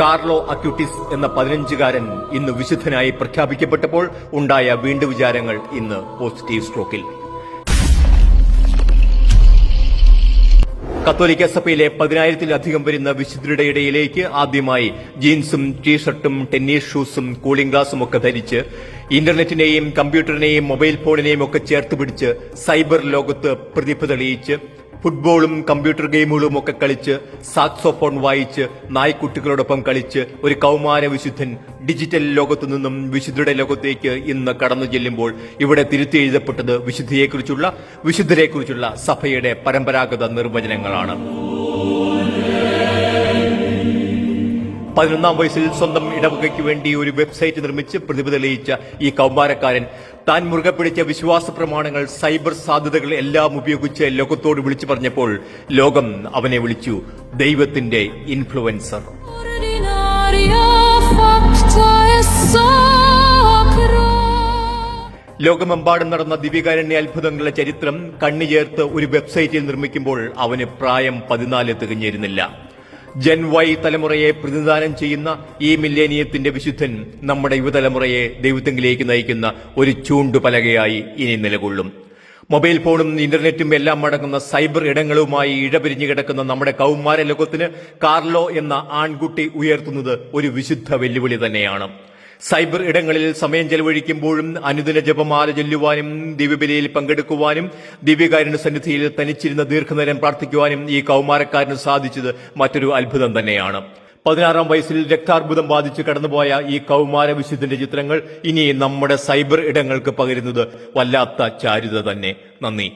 Carlo Acutis എന്ന പതിനഞ്ചുകാരൻ ഇന്ന് വിശുദ്ധനായി പ്രഖ്യാപിക്കപ്പെട്ടപ്പോൾ ഉണ്ടായ വീണ്ടു വിചാരങ്ങൾ ഇന്ന് പോസിറ്റീവ് സ്ട്രോക്കിൽ. കത്തോലിക്ക സഭയിലെ പതിനായിരത്തിലധികം വരുന്ന വിശുദ്ധരുടെ ഇടയിലേക്ക് ആദ്യമായി ജീൻസും ടീഷർട്ടും ടെന്നീസ് ഷൂസും കൂളിംഗ് ഗ്ലാസും ഒക്കെ ധരിച്ച് ഇന്റർനെറ്റിനെയും കമ്പ്യൂട്ടറിനെയും മൊബൈൽ ഫോണിനെയും ഒക്കെ ചേർത്ത് പിടിച്ച് സൈബർ ലോകത്ത് പ്രതിഭ തെളിയിച്ച് ഫുട്ബോളും കമ്പ്യൂട്ടർ ഗെയിമുകളും ഒക്കെ കളിച്ച് സാക്സോഫോൺ വായിച്ച് നായ്ക്കുട്ടികളോടൊപ്പം കളിച്ച് ഒരു കൗമാര വിശുദ്ധൻ ഡിജിറ്റൽ ലോകത്തു നിന്നും വിശുദ്ധരുടെ ലോകത്തേക്ക് ഇന്ന് കടന്നു ചെല്ലുമ്പോൾ ഇവിടെ തിരുത്തി എഴുതപ്പെട്ടത് വിശുദ്ധിയെക്കുറിച്ചുള്ള വിശുദ്ധരെക്കുറിച്ചുള്ള സഭയുടെ പരമ്പരാഗത നിർവചനങ്ങളാണ്. പതിനൊന്നാം വയസ്സിൽ സ്വന്തം ഇടവകയ്ക്ക് വേണ്ടി ഒരു വെബ്സൈറ്റ് നിർമ്മിച്ച് പ്രതിഭ തെളിയിച്ച ഈ കൗമാരക്കാരൻ താൻ മുറുകെ പിടിച്ച വിശ്വാസ പ്രമാണങ്ങൾ സൈബർ സാധ്യതകൾ എല്ലാം ഉപയോഗിച്ച് ലോകത്തോട് വിളിച്ചു പറഞ്ഞപ്പോൾ ലോകം അവനെ വിളിച്ചു ദൈവത്തിന്റെ ഇൻഫ്ലുവൻസർ. ലോകമെമ്പാടും നടന്ന ദിവ്യകാരുണ്യ അത്ഭുതങ്ങളുടെ ചരിത്രം കണ്ണുചേർത്ത് ഒരു വെബ്സൈറ്റിൽ നിർമ്മിക്കുമ്പോൾ അവന് പ്രായം പതിനാല് തികഞ്ഞിരുന്നില്ല ജൻ വൈ തലമുറയെ പ്രതിനിധാനം ചെയ്യുന്ന ഈ മില്ലേനിയത്തിന്റെ വിശുദ്ധൻ നമ്മുടെ യുവതലമുറയെ ദൈവത്തെങ്കിലേക്ക് നയിക്കുന്ന ഒരു ചൂണ്ടുപലകയായി ഇനി നിലകൊള്ളും. മൊബൈൽ ഫോണും ഇന്റർനെറ്റും എല്ലാം അടങ്ങുന്ന സൈബർ ഇടങ്ങളുമായി ഇഴപിരിഞ്ഞു കിടക്കുന്ന നമ്മുടെ കൗമാര ലോകത്തിന് കാർലോ എന്ന ആൺകുട്ടി ഉയർത്തുന്നത് ഒരു വിശുദ്ധ വെല്ലുവിളി തന്നെയാണ്. സൈബർ ഇടങ്ങളിൽ സമയം ചെലവഴിക്കുമ്പോഴും അനുദിന ജപമാല ചൊല്ലുവാനും ദിവ്യബലിയിൽ പങ്കെടുക്കുവാനും ദിവ്യകാരുണ്യ സന്നിധിയിൽ തനിച്ചിരുന്ന ദീർഘനേരം പ്രാർത്ഥിക്കുവാനും ഈ കൗമാരക്കാരന് സാധിച്ചത് മറ്റൊരു അത്ഭുതം തന്നെയാണ്. പതിനാറാം വയസ്സിൽ രക്താർബുദം ബാധിച്ച് കടന്നുപോയ ഈ കൗമാര വിശുദ്ധന്റെ ചിത്രങ്ങൾ ഇനി നമ്മുടെ സൈബർ ഇടങ്ങൾക്ക് പകരുന്നത് വല്ലാത്ത ചാരുത തന്നെ. നന്ദി.